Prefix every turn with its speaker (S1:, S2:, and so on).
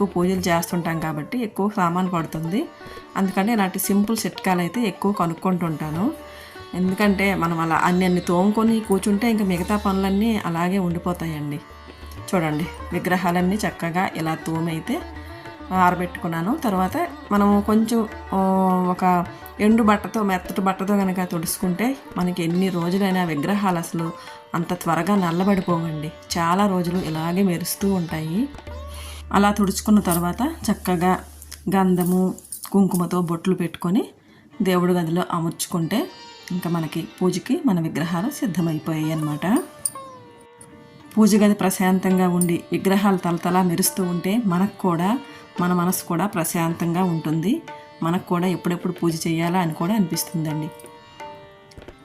S1: ఎక్కువ పూజలు చేస్తుంటాం కాబట్టి ఎక్కువ సామాన్ పడుతుంది. అందుకని ఇలాంటి సింపుల్ చిట్కాలు అయితే ఎక్కువ కనుక్కుంటుంటాను. ఎందుకంటే మనం అలా అన్ని అన్ని తోముకొని కూర్చుంటే ఇంకా మిగతా పనులన్నీ అలాగే ఉండిపోతాయండి. చూడండి విగ్రహాలన్నీ చక్కగా ఇలా తోమైతే ఆరబెట్టుకున్నాను. తర్వాత మనం కొంచెం ఒక ఎండు బట్టతో మెత్తటి బట్టతో కనుక తుడుచుకుంటే మనకి ఎన్ని రోజులైనా విగ్రహాలు అసలు అంత త్వరగా నల్లబడిపోవండి. చాలా రోజులు ఇలాగే మెరుస్తూ ఉంటాయి. అలా తుడుచుకున్న తర్వాత చక్కగా గంధము కుంకుమతో బొట్లు పెట్టుకొని దేవుడి గదిలో అమర్చుకుంటే ఇంకా మనకి పూజకి మన విగ్రహాలు సిద్ధమైపోయాయి అన్నమాట. పూజ గది ప్రశాంతంగా ఉండి విగ్రహాలు తలతలా మెరుస్తూ ఉంటే మనకు కూడా మన మనసు కూడా ప్రశాంతంగా ఉంటుంది. మనకు కూడా ఎప్పుడెప్పుడు పూజ చేయాలా అని కూడా అనిపిస్తుందండి.